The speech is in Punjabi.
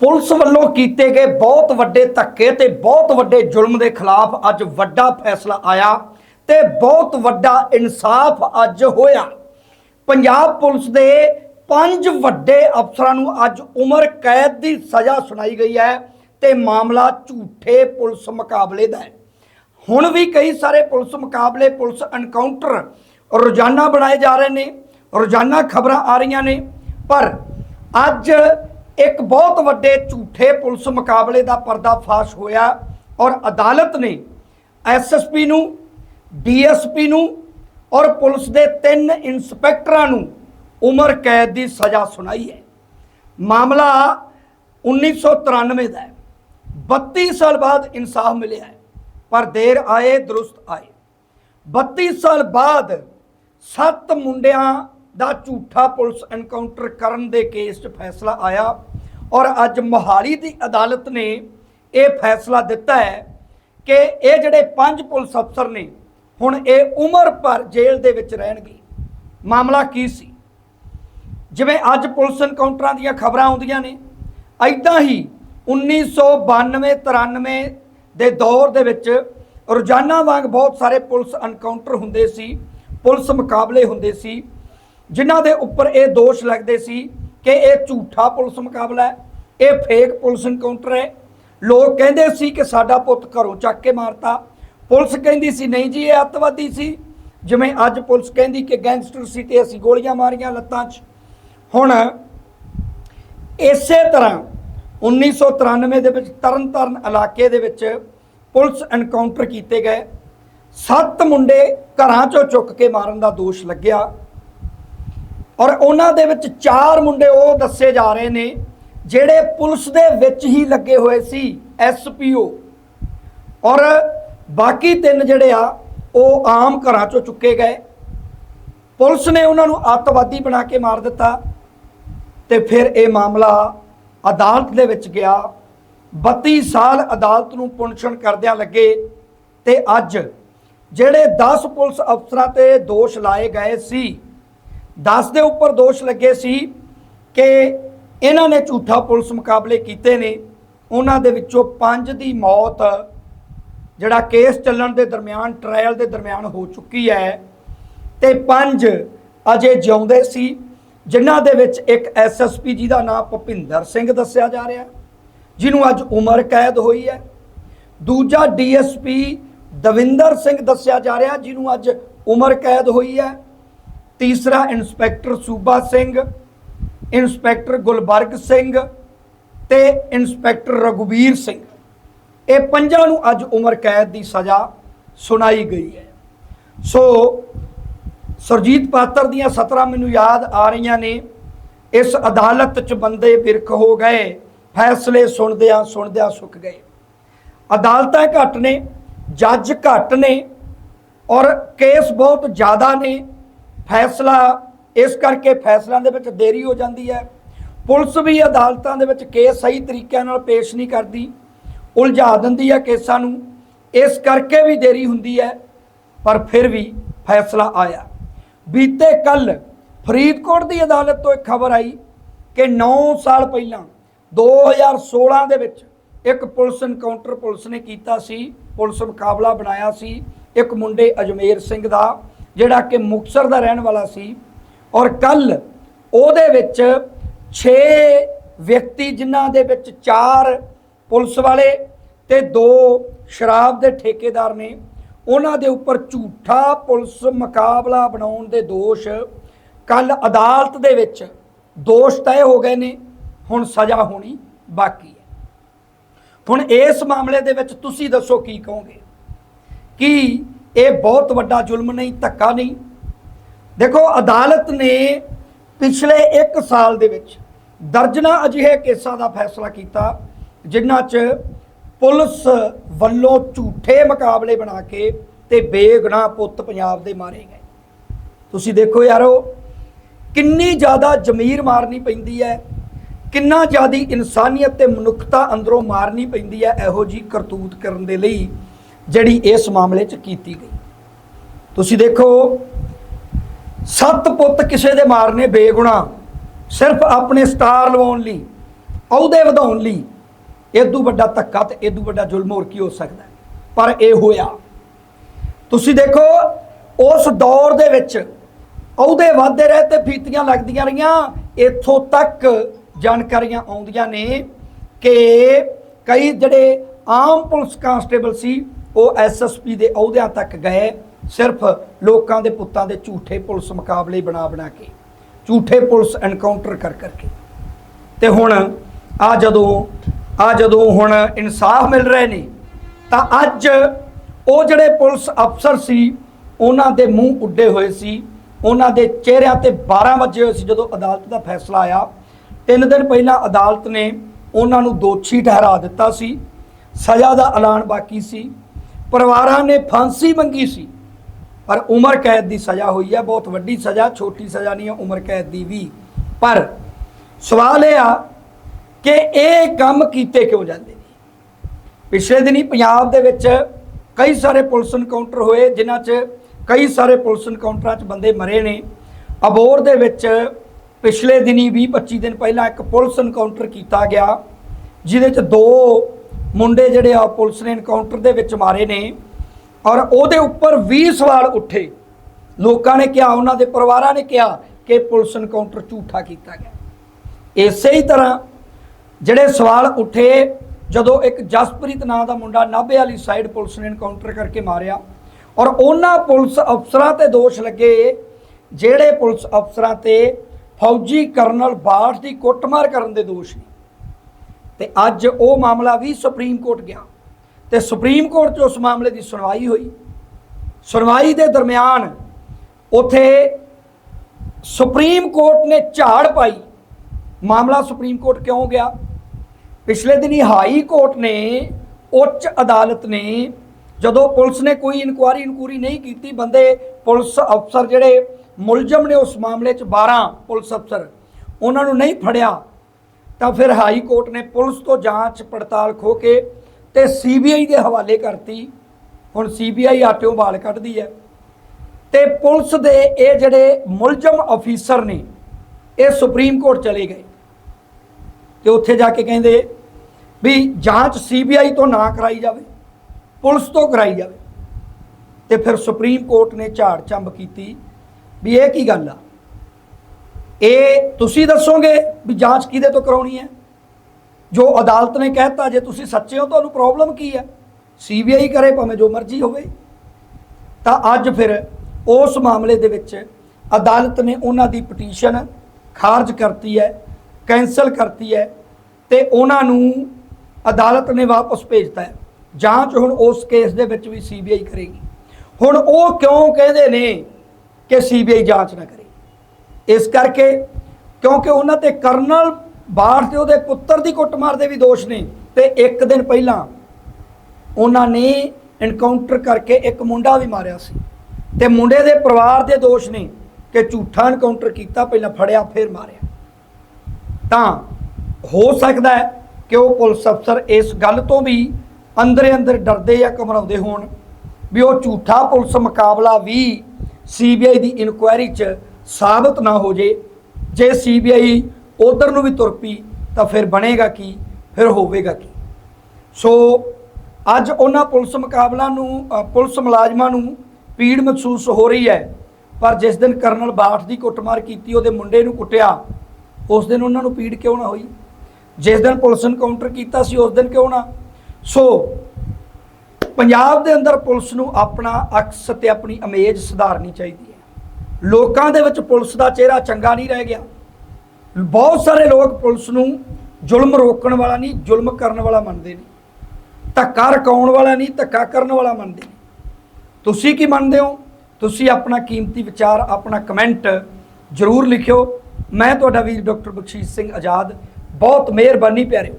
ਪੁਲਿਸ ਵੱਲੋਂ ਕੀਤੇ ਗਏ ਬਹੁਤ ਵੱਡੇ ਧੱਕੇ ਤੇ ਬਹੁਤ ਵੱਡੇ ਜ਼ੁਲਮ ਦੇ ਖਿਲਾਫ ਅੱਜ ਵੱਡਾ ਫੈਸਲਾ ਆਇਆ ਤੇ ਬਹੁਤ ਵੱਡਾ ਇਨਸਾਫ ਅੱਜ ਹੋਇਆ। ਪੰਜਾਬ ਪੁਲਿਸ ਦੇ ਪੰਜ ਵੱਡੇ ਅਫਸਰਾਂ ਨੂੰ ਅੱਜ ਉਮਰ ਕੈਦ ਦੀ ਸਜ਼ਾ ਸੁਣਾਈ ਗਈ ਹੈ ਤੇ ਮਾਮਲਾ ਝੂਠੇ ਪੁਲਿਸ ਮੁਕਾਬਲੇ ਦਾ ਹੈ। ਹੁਣ ਵੀ ਕਈ ਸਾਰੇ ਪੁਲਿਸ ਮੁਕਾਬਲੇ, ਪੁਲਿਸ ਐਨਕਾਊਂਟਰ ਰੋਜ਼ਾਨਾ ਬਣਾਏ ਜਾ ਰਹੇ ਨੇ, ਰੋਜ਼ਾਨਾ ਖਬਰਾਂ ਆ ਰਹੀਆਂ ਨੇ, ਪਰ ਅੱਜ ਇੱਕ ਬਹੁਤ ਵੱਡੇ ਝੂਠੇ ਪੁਲਿਸ ਮੁਕਾਬਲੇ ਦਾ ਪਰਦਾਫਾਸ਼ ਹੋਇਆ ਔਰ ਅਦਾਲਤ ਨੇ ਐਸਐਸਪੀ ਨੂੰ ਡੀਐਸਪੀ ਨੂੰ ਔਰ ਪੁਲਿਸ ਦੇ ਤਿੰਨ ਇੰਸਪੈਕਟਰਾਂ ਨੂੰ ਉਮਰ ਕੈਦ ਦੀ ਸਜ਼ਾ ਸੁਣਾਈ ਹੈ। ਮਾਮਲਾ 1993 ਦਾ ਹੈ। 32 ਸਾਲ ਬਾਅਦ ਇਨਸਾਫ ਮਿਲਿਆ ਹੈ, ਪਰ ਦੇਰ ਆਏ, ਦਰੁਸਤ ਆਏ। 32 ਸਾਲ ਬਾਅਦ ਸੱਤ ਮੁੰਡਿਆਂ ਦਾ ਝੂਠਾ ਪੁਲਿਸ ਐਨਕਾਊਂਟਰ ਕਰਨ ਦੇ ਕੇਸ 'ਚ ਫੈਸਲਾ ਆਇਆ ਔਰ ਅੱਜ ਮੋਹਾਲੀ ਦੀ ਅਦਾਲਤ ਨੇ ਇਹ ਫੈਸਲਾ ਦਿੱਤਾ ਹੈ ਕਿ ਇਹ ਜਿਹੜੇ ਪੰਜ ਪੁਲਿਸ ਅਫਸਰ ਨੇ, ਹੁਣ ਇਹ ਉਮਰ ਭਰ ਜੇਲ੍ਹ ਦੇ ਵਿੱਚ ਰਹਿਣਗੇ। ਮਾਮਲਾ ਕੀ ਸੀ? ਜਿਵੇਂ ਅੱਜ ਪੁਲਿਸ ਐਨਕਾਊਂਟਰਾਂ ਦੀਆਂ ਖਬਰਾਂ ਆਉਂਦੀਆਂ ਨੇ ਐਦਾਂ ਹੀ 1992 93 ਦੇ ਦੌਰ ਦੇ ਵਿੱਚ ਰੋਜ਼ਾਨਾ ਵਾਂਗ ਬਹੁਤ ਸਾਰੇ ਪੁਲਿਸ ਐਨਕਾਊਂਟਰ ਹੁੰਦੇ ਸੀ, ਪੁਲਿਸ ਮੁਕਾਬਲੇ ਹੁੰਦੇ ਸੀ। ਜਿਨ੍ਹਾਂ ਦੇ ਉੱਪਰ ਇਹ ਦੋਸ਼ ਲੱਗਦੇ ਸੀ ਕਿ ਇਹ ਝੂਠਾ ਪੁਲਿਸ ਮੁਕਾਬਲਾ ਹੈ, ਇਹ ਫੇਕ ਪੁਲਿਸ ਐਨਕਾਊਂਟਰ ਹੈ। ਲੋਕ ਕਹਿੰਦੇ ਸੀ ਕਿ ਸਾਡਾ ਪੁੱਤ ਘਰੋਂ ਚੱਕ ਕੇ ਮਾਰਤਾ। ਪੁਲਿਸ ਕਹਿੰਦੀ ਸੀ, ਨਹੀਂ ਜੀ, ਇਹ ਅੱਤਵਾਦੀ ਸੀ। ਜਿਵੇਂ ਅੱਜ ਪੁਲਿਸ ਕਹਿੰਦੀ ਕਿ ਗੈਂਗਸਟਰ ਸੀ ਤੇ ਅਸੀਂ ਗੋਲੀਆਂ ਮਾਰੀਆਂ ਲੱਤਾਂ 'ਚ। ਹੁਣ ਇਸੇ ਤਰ੍ਹਾਂ 1993 ਦੇ ਵਿੱਚ ਤਰਨਤਾਰਨ ਇਲਾਕੇ ਦੇ ਵਿੱਚ ਪੁਲਿਸ ਐਨਕਾਊਂਟਰ ਕੀਤੇ ਗਏ। ਸੱਤ ਮੁੰਡੇ ਘਰਾਂ 'ਚੋਂ ਚੁੱਕ ਕੇ ਮਾਰਨ ਦਾ ਦੋਸ਼ ਲੱਗਿਆ। ਔਰ ਉਹਨਾਂ ਦੇ ਵਿੱਚ ਚਾਰ ਮੁੰਡੇ ਉਹ ਦੱਸੇ ਜਾ ਰਹੇ ਨੇ, ਜਿਹੜੇ ਪੁਲਿਸ ਦੇ ਵਿੱਚ ਹੀ ਲੱਗੇ ਹੋਏ ਸੀ ਐਸਪੀਓ ਔਰ ਬਾਕੀ ਤਿੰਨ ਜਿਹੜੇ ਆ, ਉਹ ਆਮ ਘਰਾਂ 'ਚੋਂ ਚੁੱਕੇ ਗਏ। ਪੁਲਿਸ ਨੇ ਉਹਨਾਂ ਨੂੰ ਅੱਤਵਾਦੀ ਬਣਾ ਕੇ ਮਾਰ ਦਿੱਤਾ ਤੇ ਫਿਰ ਇਹ ਮਾਮਲਾ ਅਦਾਲਤ ਦੇ ਵਿੱਚ ਗਿਆ। 32 ਸਾਲ ਅਦਾਲਤ ਨੂੰ ਪੁਣਛਣ ਕਰਦਿਆਂ ਲੱਗੇ ਤੇ ਅੱਜ ਜਿਹੜੇ 10 ਪੁਲਿਸ ਅਫਸਰਾਂ ਤੇ ਦੋਸ਼ ਲਾਏ ਗਏ ਸੀ 10 ਦੇ ਉੱਪਰ ਦੋਸ਼ ਲੱਗੇ ਸੀ ਕਿ ਇਹਨਾਂ ਨੇ ਝੂਠਾ ਪੁਲਿਸ ਮੁਕਾਬਲੇ ਕੀਤੇ ਨੇ। ਉਹਨਾਂ ਦੇ ਵਿੱਚੋਂ 5 ਦੀ ਮੌਤ ਜਿਹੜਾ ਕੇਸ ਚੱਲਣ ਦੇ ਦਰਮਿਆਨ ਟ੍ਰਾਇਲ ਦੇ ਦਰਮਿਆਨ ਹੋ ਚੁੱਕੀ ਹੈ ਤੇ 5 ਅਜੇ ਜਿਉਂਦੇ ਸੀ, ਜਿਨ੍ਹਾਂ ਦੇ ਵਿੱਚ ਇੱਕ ਐਸਐਸਪੀ ਜੀ ਦਾ ਨਾਮ ਭੁਪਿੰਦਰ ਸਿੰਘ ਦੱਸਿਆ ਜਾ ਰਿਹਾ, ਜਿਹਨੂੰ ਅੱਜ ਉਮਰ ਕੈਦ ਹੋਈ ਹੈ। ਦੂਜਾ ਡੀਐਸਪੀ ਦਵਿੰਦਰ ਸਿੰਘ ਦੱਸਿਆ ਜਾ ਰਿਹਾ, ਜਿਹਨੂੰ ਅੱਜ ਉਮਰ ਕੈਦ ਹੋਈ ਹੈ। ਤੀਸਰਾ ਇੰਸਪੈਕਟਰ ਸੂਬਾ ਸਿੰਘ, ਇੰਸਪੈਕਟਰ ਗੁਲਬਰਗ ਸਿੰਘ ਤੇ ਇੰਸਪੈਕਟਰ ਰਘੁਵੀਰ ਸਿੰਘ। ਇਹ ਪੰਜਾਂ ਨੂੰ ਅੱਜ ਉਮਰ ਕੈਦ ਦੀ ਸਜ਼ਾ ਸੁਣਾਈ ਗਈ ਹੈ। ਸੋ ਸਰਜੀਤ ਪਾਤਰ ਦੀਆਂ 17 ਮੈਨੂੰ ਯਾਦ ਆ ਰਹੀਆਂ ਨੇ। ਇਸ ਅਦਾਲਤ 'ਚ ਬੰਦੇ ਬਿਰਖ ਹੋ ਗਏ, ਫੈਸਲੇ ਸੁਣਦਿਆਂ ਸੁਣਦਿਆਂ ਸੁੱਕ ਗਏ। ਅਦਾਲਤਾਂ ਘੱਟ ਨੇ, ਜੱਜ ਘੱਟ ਨੇ ਔਰ ਕੇਸ ਬਹੁਤ ਜ਼ਿਆਦਾ ਨੇ। ਫੈਸਲਾ, ਇਸ ਕਰਕੇ ਫੈਸਲਿਆਂ ਦੇ ਵਿੱਚ ਦੇਰੀ ਹੋ ਜਾਂਦੀ ਹੈ। ਪੁਲਿਸ ਵੀ ਅਦਾਲਤਾਂ ਦੇ ਵਿੱਚ ਕੇਸ ਸਹੀ ਤਰੀਕੇ ਨਾਲ ਪੇਸ਼ ਨਹੀਂ ਕਰਦੀ। ਉਲਝਾ ਦਿੰਦੀ ਹੈ ਕੇਸਾਂ ਨੂੰ। ਇਸ ਕਰਕੇ ਵੀ ਦੇਰੀ ਹੁੰਦੀ ਹੈ, ਪਰ ਫਿਰ ਵੀ ਫੈਸਲਾ ਆਇਆ। ਬੀਤੇ ਕੱਲ ਫਰੀਦਕੋਟ ਦੀ ਅਦਾਲਤ ਤੋਂ ਇੱਕ ਖਬਰ ਆਈ ਕਿ 9 ਸਾਲ ਪਹਿਲਾਂ 2016 ਦੇ ਵਿੱਚ ਇੱਕ ਪੁਲਿਸ ਇਨਕਾਊਂਟਰ ਪੁਲਿਸ ਨੇ ਕੀਤਾ ਸੀ। ਪੁਲਿਸ ਮੁਕਾਬਲਾ ਬਣਾਇਆ ਸੀ। ਇੱਕ ਮੁੰਡੇ ਅਜਮੇਰ ਸਿੰਘ ਦਾ। ਜਿਹੜਾ ਕਿ ਮੁਕਤਸਰ ਦਾ ਰਹਿਣ ਵਾਲਾ ਸੀ ਔਰ ਕੱਲ ਉਹਦੇ ਵਿੱਚ 6 ਵਿਅਕਤੀ ਜਿਨ੍ਹਾਂ ਦੇ ਵਿੱਚ 4 ਪੁਲਿਸ ਵਾਲੇ ਤੇ 2 ਸ਼ਰਾਬ ਦੇ ਠੇਕੇਦਾਰ ਨੇ। ਉਹਨਾਂ ਦੇ ਉੱਪਰ ਝੂਠਾ ਪੁਲਿਸ ਮੁਕਾਬਲਾ ਬਣਾਉਣ ਦੇ ਦੋਸ਼ ਕੱਲ ਅਦਾਲਤ ਦੇ ਵਿੱਚ ਦੋਸ਼ ਤੈਅ ਹੋ ਗਏ ਨੇ। ਹੁਣ ਸਜ਼ਾ ਹੋਣੀ ਬਾਕੀ ਹੈ। ਹੁਣ ਇਸ ਮਾਮਲੇ ਦੇ ਵਿੱਚ ਤੁਸੀਂ ਦੱਸੋ ਕੀ ਕਹੋਗੇ? ਕਿ ਇਹ ਬਹੁਤ ਵੱਡਾ ਜ਼ੁਲਮ ਨਹੀਂ, ਧੱਕਾ ਨਹੀਂ। ਦੇਖੋ, ਅਦਾਲਤ ਨੇ ਪਿਛਲੇ 1 ਸਾਲ ਦੇ ਵਿੱਚ ਦਰਜਨਾ ਅਜਿਹੇ ਕੇਸਾਂ ਦਾ ਫੈਸਲਾ ਕੀਤਾ, ਜਿਨ੍ਹਾਂ 'ਚ ਪੁਲਿਸ ਵੱਲੋਂ ਝੂਠੇ ਮੁਕਾਬਲੇ ਬਣਾ ਕੇ ਤੇ ਬੇਗੁਨਾਹ ਪੁੱਤ ਪੰਜਾਬ ਦੇ ਮਾਰੇ ਗਏ। ਤੁਸੀਂ ਦੇਖੋ ਯਾਰੋ, ਕਿੰਨੀ ਜ਼ਿਆਦਾ ਜ਼ਮੀਰ ਮਾਰਨੀ ਪੈਂਦੀ ਹੈ, ਕਿੰਨਾ ਜ਼ਿਆਦੀ ਇਨਸਾਨੀਅਤ ਤੇ ਮਨੁੱਖਤਾ ਅੰਦਰੋਂ ਮਾਰਨੀ ਪੈਂਦੀ ਹੈ, ਇਹੋ ਜੀ ਕਰਤੂਤ ਕਰਨ ਦੇ ਲਈ ਜਿਹੜੀ ਇਸ ਮਾਮਲੇ 'ਚ ਕੀਤੀ ਗਈ। ਤੁਸੀਂ ਦੇਖੋ, ਸੱਤ ਪੁੱਤ ਕਿਸੇ ਦੇ ਮਾਰਨੇ ਬੇਗੁਨਾਹ, ਸਿਰਫ ਆਪਣੇ ਸਟਾਰ ਲਵਾਉਣ ਲਈ, ਅਹੁਦੇ ਵਧਾਉਣ ਲਈ ਇਦੋਂ ਵੱਡਾ ਧੱਕਾ ਤੇ ਇਦੋਂ ਵੱਡਾ ਜ਼ੁਲਮ ਹੋਰ ਕੀ ਹੋ ਸਕਦਾ? ਪਰ ਇਹ ਹੋਇਆ। ਤੁਸੀਂ ਦੇਖੋ, ਉਸ ਦੌਰ ਦੇ ਵਿੱਚ ਅਹੁਦੇ ਵਧਦੇ ਰਹੇ ਤੇ ਫੀਤੀਆਂ ਲੱਗਦੀਆਂ ਰਹੀਆਂ। ਇੱਥੋਂ ਤੱਕ ਜਾਣਕਾਰੀਆਂ ਆਉਂਦੀਆਂ ਨੇ ਕਿ ਕਈ ਜਿਹੜੇ ਆਮ ਪੁਲਿਸ ਕਾਂਸਟੇਬਲ ਸੀ ਉਹ ਐਸਐਸਪੀ ਦੇ ਅਹੁਦਿਆਂ ਤੱਕ ਗਏ, ਸਿਰਫ ਲੋਕਾਂ ਦੇ ਪੁੱਤਾਂ ਦੇ ਝੂਠੇ ਪੁਲਿਸ ਮੁਕਾਬਲੇ ਬਣਾ ਬਣਾ ਕੇ, ਝੂਠੇ ਪੁਲਿਸ ਐਨਕਾਊਂਟਰ ਕਰ ਕਰਕੇ ਤੇ ਹੁਣ ਆ ਜਦੋਂ ਆ ਜਦੋਂ ਹੁਣ ਇਨਸਾਫ ਮਿਲ ਰਹੇ ਨੇ, ਤਾਂ ਅੱਜ ਉਹ ਜਿਹੜੇ ਪੁਲਿਸ ਅਫਸਰ ਸੀ, ਉਹਨਾਂ ਦੇ ਮੂੰਹ ਉੱਡੇ ਹੋਏ ਸੀ, ਉਹਨਾਂ ਦੇ ਚਿਹਰਿਆਂ ਤੇ 12 ਵਜੇ ਹੋਏ ਸੀ ਜਦੋਂ ਅਦਾਲਤ ਦਾ ਫੈਸਲਾ ਆਇਆ। ਤਿੰਨ ਦਿਨ ਪਹਿਲਾਂ ਅਦਾਲਤ ਨੇ ਉਹਨਾਂ ਨੂੰ ਦੋਸ਼ੀ ਠਹਿਰਾ ਦਿੱਤਾ ਸੀ, ਸਜ਼ਾ ਦਾ ਐਲਾਨ ਬਾਕੀ ਸੀ। ਪਰਿਵਾਰਾਂ ਨੇ ਫਾਂਸੀ ਮੰਗੀ ਸੀ। ਪਰ ਉਮਰ ਕੈਦ ਦੀ ਸਜ਼ਾ ਹੋਈ ਹੈ, ਬਹੁਤ ਵੱਡੀ ਸਜ਼ਾ, ਛੋਟੀ ਸਜ਼ਾ ਨਹੀਂ ਹੈ ਉਮਰ ਕੈਦ ਦੀ ਵੀ। ਪਰ ਸਵਾਲ ਇਹ ਆ ਕਿ ਇਹ ਕੰਮ ਕੀਤੇ ਕਿਉਂ ਜਾਂਦੇ ਨੇ? ਪਿਛਲੇ ਦਿਨੀ ਪੰਜਾਬ ਦੇ ਵਿੱਚ ਕਈ ਸਾਰੇ ਪੁਲਿਸ ਐਨਕਾਊਂਟਰ ਹੋਏ, ਜਿਨ੍ਹਾਂ 'ਚ ਕਈ ਸਾਰੇ ਪੁਲਿਸ ਐਨਕਾਊਂਟਰਾਂ 'ਚ ਬੰਦੇ ਮਰੇ ਨੇ। ਅਬੋਰ ਦੇ ਵਿੱਚ ਪਿਛਲੇ ਦਿਨੀ 20 25 ਦਿਨ ਪਹਿਲਾਂ ਇੱਕ ਪੁਲਿਸ ਐਨਕਾਊਂਟਰ ਕੀਤਾ ਗਿਆ, ਜਿਹਦੇ 'ਚ ਦੋ ਮੁੰਡੇ ਜਿਹੜੇ ਆ ਪੁਲਿਸ ਨੇ ਐਨਕਾਊਂਟਰ ਦੇ ਵਿੱਚ ਮਾਰੇ ਨੇ ਔਰ ਉਹਦੇ ਉੱਪਰ 20 ਸਵਾਲ ਉੱਠੇ। ਲੋਕਾਂ ਨੇ ਕਿਹਾ, ਉਹਨਾਂ ਦੇ ਪਰਿਵਾਰਾਂ ਨੇ ਕਿਹਾ ਕਿ ਪੁਲਿਸ ਐਨਕਾਊਂਟਰ ਝੂਠਾ ਕੀਤਾ ਗਿਆ। ਇਸੇ ਹੀ ਤਰ੍ਹਾਂ ਜਿਹੜੇ ਸਵਾਲ ਉੱਠੇ, ਜਦੋਂ ਇੱਕ ਜਸਪ੍ਰੀਤ ਨਾਂ ਦਾ ਮੁੰਡਾ ਨਾਭੇ ਵਾਲੀ ਸਾਈਡ ਪੁਲਿਸ ਨੇ ਐਨਕਾਊਂਟਰ ਕਰਕੇ ਮਾਰਿਆ ਔਰ ਉਹਨਾਂ ਪੁਲਿਸ ਅਫਸਰਾਂ ਤੇ ਦੋਸ਼ ਲੱਗੇ, ਜਿਹੜੇ ਪੁਲਿਸ ਅਫਸਰਾਂ ਤੇ ਫੌਜੀ ਕਰਨਲ ਬਾਠ ਦੀ ਕੁੱਟਮਾਰ ਕਰਨ ਦੇ ਦੋਸ਼ ਨੇ। ਤੇ ਅੱਜ ਉਹ ਮਾਮਲਾ ਵੀ ਸੁਪਰੀਮ ਕੋਰਟ ਗਿਆ। ਤੇ ਸੁਪਰੀਮ ਕੋਰਟ 'ਚ ਉਸ ਮਾਮਲੇ ਦੀ ਸੁਣਵਾਈ ਹੋਈ। ਸੁਣਵਾਈ ਦੇ ਦਰਮਿਆਨ ਉਥੇ ਸੁਪਰੀਮ ਕੋਰਟ ਨੇ ਝਾੜ ਪਾਈ। ਮਾਮਲਾ ਸੁਪਰੀਮ ਕੋਰਟ ਕਿਉਂ ਗਿਆ? ਪਿਛਲੇ ਦਿਨੀ ਹਾਈ ਕੋਰਟ ਨੇ, ਉੱਚ ਅਦਾਲਤ ਨੇ, ਜਦੋਂ ਪੁਲਿਸ ਨੇ ਕੋਈ ਇਨਕੁਆਰੀ ਇਨਕੁਰੀ ਨਹੀਂ ਕੀਤੀ, ਬੰਦੇ ਪੁਲਿਸ ਅਫਸਰ ਜਿਹੜੇ ਮੁਲਜ਼ਮ ਨੇ ਉਸ ਮਾਮਲੇ 'ਚ 12 ਪੁਲਿਸ ਅਫਸਰ, ਉਹਨਾਂ ਨੂੰ ਨਹੀਂ ਫੜਿਆ। ਤਾਂ ਫਿਰ ਹਾਈ ਕੋਰਟ ਨੇ ਪੁਲਿਸ ਤੋਂ ਜਾਂਚ ਪੜਤਾਲ ਖੋ ਕੇ ਤੇ ਸੀਬੀਆਈ ਦੇ ਹਵਾਲੇ ਕਰਤੀ। ਹੁਣ ਸੀਬੀਆਈ ਆਟਿਓਂ ਬਾਲ ਕੱਢਦੀ ਹੈ। ਤੇ ਪੁਲਿਸ ਦੇ ਇਹ ਜਿਹੜੇ ਮੁਲਜ਼ਮ ਅਫੀਸਰ ਨੇ, ਇਹ ਸੁਪਰੀਮ ਕੋਰਟ ਚਲੇ ਗਏ। ਤੇ ਉੱਥੇ ਜਾ ਕੇ ਕਹਿੰਦੇ ਵੀ ਜਾਂਚ ਸੀਬੀਆਈ ਤੋਂ ਨਾ ਕਰਾਈ ਜਾਵੇ, ਪੁਲਿਸ ਤੋਂ ਕਰਾਈ ਜਾਵੇ। ਤੇ ਫਿਰ ਸੁਪਰੀਮ ਕੋਰਟ ਨੇ ਝਾੜ ਚੰਬ ਕੀਤੀ ਵੀ ਇਹ ਕੀ ਗੱਲ ਆ? ਇਹ ਤੁਸੀਂ ਦੱਸੋਗੇ ਵੀ ਜਾਂਚ ਕਿਹਦੇ ਤੋਂ ਕਰਾਉਣੀ ਹੈ? ਜੋ ਅਦਾਲਤ ਨੇ ਕਹਿਤਾ ਜੇ ਤੁਸੀਂ ਸੱਚੇ ਹੋ ਤੁਹਾਨੂੰ ਪ੍ਰੋਬਲਮ ਕੀ ਹੈ? ਸੀਬੀਆਈ ਕਰੇ ਭਾਵੇਂ ਜੋ ਮਰਜ਼ੀ ਹੋਵੇ। ਤਾਂ ਅੱਜ ਫਿਰ ਉਸ ਮਾਮਲੇ ਦੇ ਵਿੱਚ ਅਦਾਲਤ ਨੇ ਉਹਨਾਂ ਦੀ ਪਟੀਸ਼ਨ ਖਾਰਜ ਕਰਤੀ ਹੈ ਕੈਂਸਲ ਕਰਤੀ ਹੈ ਤੇ ਉਹਨਾਂ ਨੂੰ ਅਦਾਲਤ ਨੇ ਵਾਪਸ ਭੇਜਤਾ ਹੈ। ਜਾਂਚ ਹੁਣ ਉਸ ਕੇਸ ਦੇ ਵਿੱਚ ਵੀ ਸੀਬੀਆਈ ਕਰੇਗੀ। ਹੁਣ ਉਹ ਕਿਉਂ ਕਹਿੰਦੇ ਨੇ ਕਿ ਸੀਬੀਆਈ ਜਾਂਚ ਨਾ ਕਰੇ? ਇਸ ਕਰਕੇ ਕਿਉਂਕਿ ਉਹਨਾਂ ਤੇ ਕਰਨਲ ਬਾਠ ਤੇ ਉਹਦੇ ਪੁੱਤਰ ਦੀ ਕੁੱਟਮਾਰ ਦੇ ਵੀ ਦੋਸ਼ ਨੇ ਤੇ ਇੱਕ ਦਿਨ ਪਹਿਲਾਂ ਉਹਨਾਂ ਨੇ ਐਨਕਾਊਂਟਰ ਕਰਕੇ ਇੱਕ ਮੁੰਡਾ ਵੀ ਮਾਰਿਆ ਸੀ ਤੇ ਮੁੰਡੇ ਦੇ ਪਰਿਵਾਰ ਦੇ ਦੋਸ਼ ਨੇ ਕਿ ਝੂਠਾ ਐਨਕਾਊਂਟਰ ਕੀਤਾ, ਪਹਿਲਾਂ ਫੜਿਆ, ਫਿਰ ਮਾਰਿਆ। ਤਾਂ ਹੋ ਸਕਦਾ ਹੈ ਕਿ ਉਹ ਪੁਲਿਸ ਅਫਸਰ ਇਸ ਗੱਲ ਤੋਂ ਵੀ ਅੰਦਰੇ ਅੰਦਰ ਡਰਦੇ ਜਾਂ ਘਬਰਾਉਂਦੇ ਹੋਣ ਵੀ ਉਹ ਝੂਠਾ ਪੁਲਿਸ ਮੁਕਾਬਲਾ ਵੀ ਸੀਬੀਆਈ ਦੀ ਇਨਕੁਆਇਰੀ 'ਚ ਸਾਬਤ ਨਾ ਹੋ ਜੇ ਜੇ ਸੀਬੀਆਈ ਉਧਰ ਨੂੰ ਵੀ ਤੁਰ ਪਈ, ਤਾਂ ਫਿਰ ਬਣੇਗਾ ਕੀ, ਫਿਰ ਹੋਵੇਗਾ ਕੀ। ਸੋ ਅੱਜ ਉਹਨਾਂ ਪੁਲਿਸ ਮੁਕਾਬਲਾ ਨੂੰ ਪੁਲਿਸ ਮੁਲਾਜ਼ਮਾਂ ਨੂੰ ਪੀੜ ਮਹਿਸੂਸ ਹੋ ਰਹੀ ਹੈ, ਪਰ ਜਿਸ ਦਿਨ ਕਰਨਲ ਬਾਠ ਦੀ ਕੁੱਟਮਾਰ ਕੀਤੀ, ਉਹਦੇ ਮੁੰਡੇ ਨੂੰ ਕੁੱਟਿਆ, ਉਸ ਦਿਨ ਉਹਨਾਂ ਨੂੰ ਪੀੜ ਕਿਉਂ ਨਾ ਹੋਈ? ਜਿਸ ਦਿਨ ਪੁਲਿਸ ਐਨਕਾਊਂਟਰ ਕੀਤਾ ਸੀ, ਉਸ ਦਿਨ ਕਿਉਂ ਨਾ? ਸੋ ਪੰਜਾਬ ਦੇ ਅੰਦਰ ਪੁਲਿਸ ਨੂੰ ਆਪਣਾ ਅਕਸ ਤੇ ਆਪਣੀ ਇਮੇਜ ਸੁਧਾਰਨੀ ਚਾਹੀਦੀ ਹੈ। ਲੋਕਾਂ ਦੇ ਵਿੱਚ ਪੁਲਿਸ ਦਾ ਚਿਹਰਾ ਚੰਗਾ ਨਹੀਂ ਰਹਿ ਗਿਆ। ਬਹੁਤ ਸਾਰੇ ਲੋਕ ਪੁਲਿਸ ਨੂੰ ਜ਼ੁਲਮ ਰੋਕਣ ਵਾਲਾ ਨਹੀਂ, ਜ਼ੁਲਮ ਕਰਨ ਵਾਲਾ ਮੰਨਦੇ ਨੇ ਧੱਕਾ ਰਕਾਉਣ ਵਾਲਾ ਨਹੀਂ, ਧੱਕਾ ਕਰਨ ਵਾਲਾ ਮੰਨਦੇ ਨੇ ਤੁਸੀਂ ਕੀ ਮੰਨਦੇ ਹੋ? ਤੁਸੀਂ ਆਪਣਾ ਕੀਮਤੀ ਵਿਚਾਰ, ਆਪਣਾ ਕਮੈਂਟ ਜ਼ਰੂਰ ਲਿਖਿਓ। ਮੈਂ ਤੁਹਾਡਾ ਵੀਰ ਡਾਕਟਰ ਬਖਸ਼ੀਸ਼ ਸਿੰਘ ਆਜ਼ਾਦ। ਬਹੁਤ ਮਿਹਰਬਾਨੀ ਪਿਆਰਿਓ।